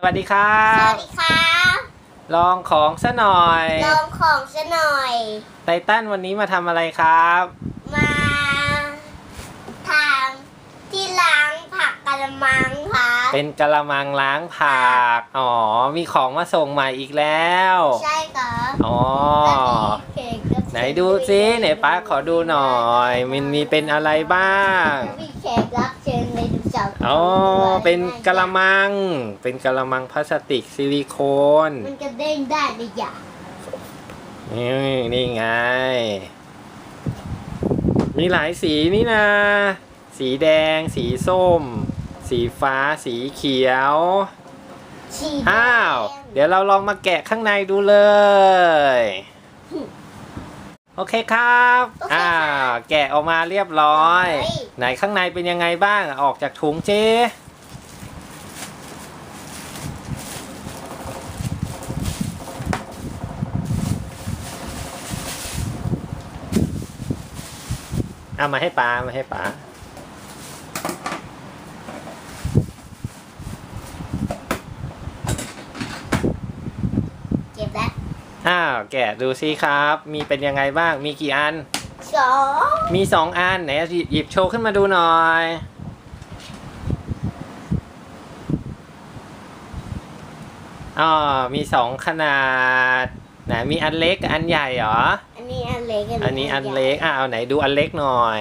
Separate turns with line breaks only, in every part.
สวัสดีครั
ส
บ
วัสดีครับ
ลองของซะหน่อย
ลองของซะหน่อย
ไททันวันนี้มาทำอะไรครับ
มาทางที่ล้างผักกระมังครับ
เป็นกระมังล้างผัก อ๋อ มีของมาส่งใหม่อีกแล้ว
ใช่ครับ
อ๋อ
แล้วมีเค้กกับ
ไหนดูซิไหนป้าขอดูหน่อย มันมีเป็นอะไรบ้าง
แล้วมีเค้กรับ เชิญในดูเสาร์
อ๋อ เป็นกระมัง เป็นกระมังพลาสติกซิลิโคน
มันกระเด้งได้เลยอย่า
นี่นี่ไง มีหลายสีนี่นะ สีแดง สีส้ม สีฟ้า สีเขียว
ฉีด
อ้าว เดี๋ยวเราลองมาแกะข้างในดูเลย โอเคครับอ้าวแกะออกมาเรียบร้อย ไหนข้างในเป็นยังไงบ้างออกจากถุงเจ๊เอามาให้ป้ามาให้ป้า
เก็บแล้ว
อ้าวแกะดูซิครับ มีเป็นยังไงบ้าง มีกี่อัน
สอง
มีสองอันไหนหยิบโชว์ขึ้นมาดูหน่อย อ๋อ มีสองขนาดไหนมีอันเล็กกับอันใหญ่เหรอ
อันนี้อันเล็ก
อันนี้อันเล็กอะเอาไหนดูอันเล็กหน่อย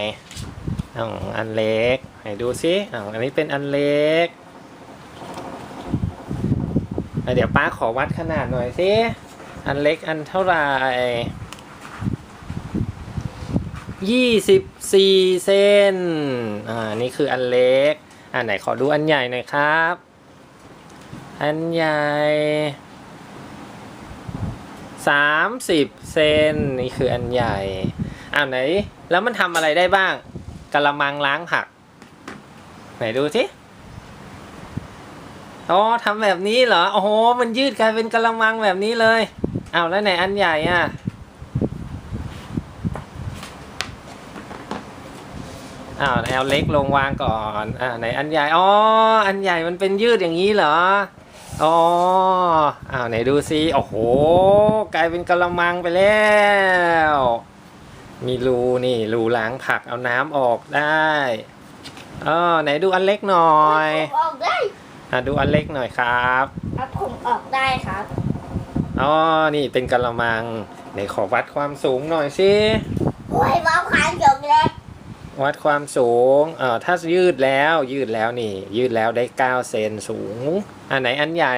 อ๋ออันเล็ก ไหนดูซิอ๋ออันนี้เป็นอันเล็กอะเดี๋ยวป้าขอวัดขนาดหน่อยสิ อันเล็กอันเท่าไหร่ยี่สิบสี่เซนอ่า นี่คืออันเล็ก อ่าไหนขอดูอันใหญ่หน่อยครับ อันใหญ่สามสิบเซนนี่คืออันใหญ่อ้าไหน แล้วมันทำอะไรได้บ้างกะละมังล้างผัก ไหนดูสิอ๋อทำแบบนี้เหรอ โอ้โห มันยืดกลายเป็นกะละมังแบบนี้เลย อ้าวแล้วไหนอันใหญ่อะ อ้าวเอาเล็กลงวางก่อน อ่าไหนอันใหญ่ อ๋อ อันใหญ่มันเป็นยืดอย่างนี้เหรอ อ๋อ อ้าวไหนดูซิ โอ้โห กลายเป็นกะละมังไปแล้ว มีรูนี่รูล้างผักเอาน้ำออกได้อ๋อไหนดูอันเล็กหน่อย
ผมออกได้
อะดูอันเล็กหน่อยครับ
ครับผมออกได้ครับ
อ๋อ นี่เป็นกะละมังไหนขอวัดความสูงหน่อยสิ
โอ้ยว้าวขายจบแล้ว
วัดความสูง เอ่อ ถ้ายืดแล้วยืดแล้วนี่ ยืดแล้วได้9เซนสูง อันไหนอันใหญ่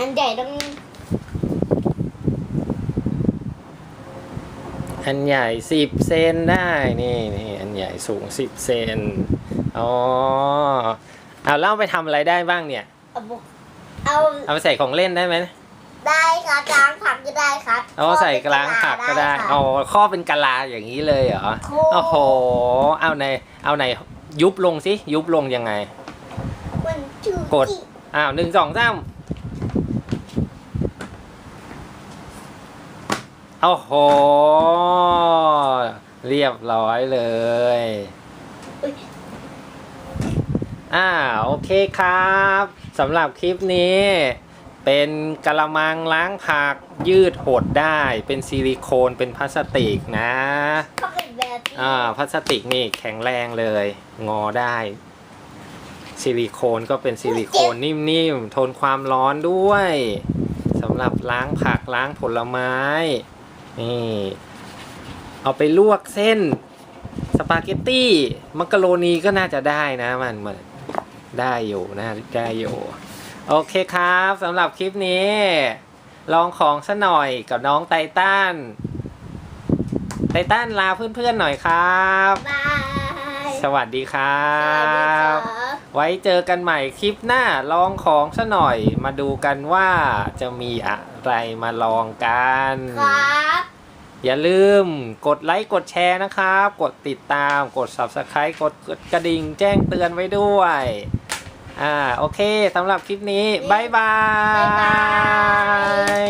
อันใหญ่ต้อง
อันใหญ่10เซนได้นี่นี่อันใหญ่สูง10เซน อ๋อ เอาเล่าไปทำอะไรได้บ้างเนี่ย
เอาบุ เอา
เอาไปใส่ของเล่นได้ไหม
ได้ครับล้างผักก็ได้ครับ
เอาใส่กลางผักก็ได้
ครับ
เอาข้อเป็นกะลาอย่างนี้เลยเหรอ
โอ้
โอ้โหเอาในเอาในยุบลงสิยุบลงยังไง
มันจู
กดอ้าวหนึ่งสองสามโอ้โห เรียบร้อยเลย อ่าโอเคครับสำหรับคลิปนี้เป็นกระมังล้างผักยืดหดได้ เป็นซิลิโคนเป็นพลาสติกนะ
เขาเป็นแบบนี้
อ่าพลาสติกนี่แข็งแรงเลย งอได้ซิลิโคนก็เป็นซิลิโคนนิ่มๆ ทนความร้อนด้วยสำหรับล้างผักล้างผลไม้นี่เอาไปลวกเส้น สปาเกตตี้ มักกะโรนีก็น่าจะได้นะมันมัน ได้อยู่นะได้อยู่ โอเคครับสำหรับคลิปนี้ ลองของซะหน่อยกับน้องไตตันไตตันลาเพื่อนๆหน่อยครับ
บาย
สวัสดีครั
สวัสดีครับบ
ไว้เจอกันใหม่คลิปหน้าลองของซะหน่อยมาดูกันว่าจะมีอะไรมาลองกัน
ครับ
อย่าลืมกดไลค์กดแชร์นะครับ กดติดตามกด subscribe กดกระดิ่งแจ้งเตือนไว้ด้วย อ่าโอเคสำหรับคลิปนี้บายบาย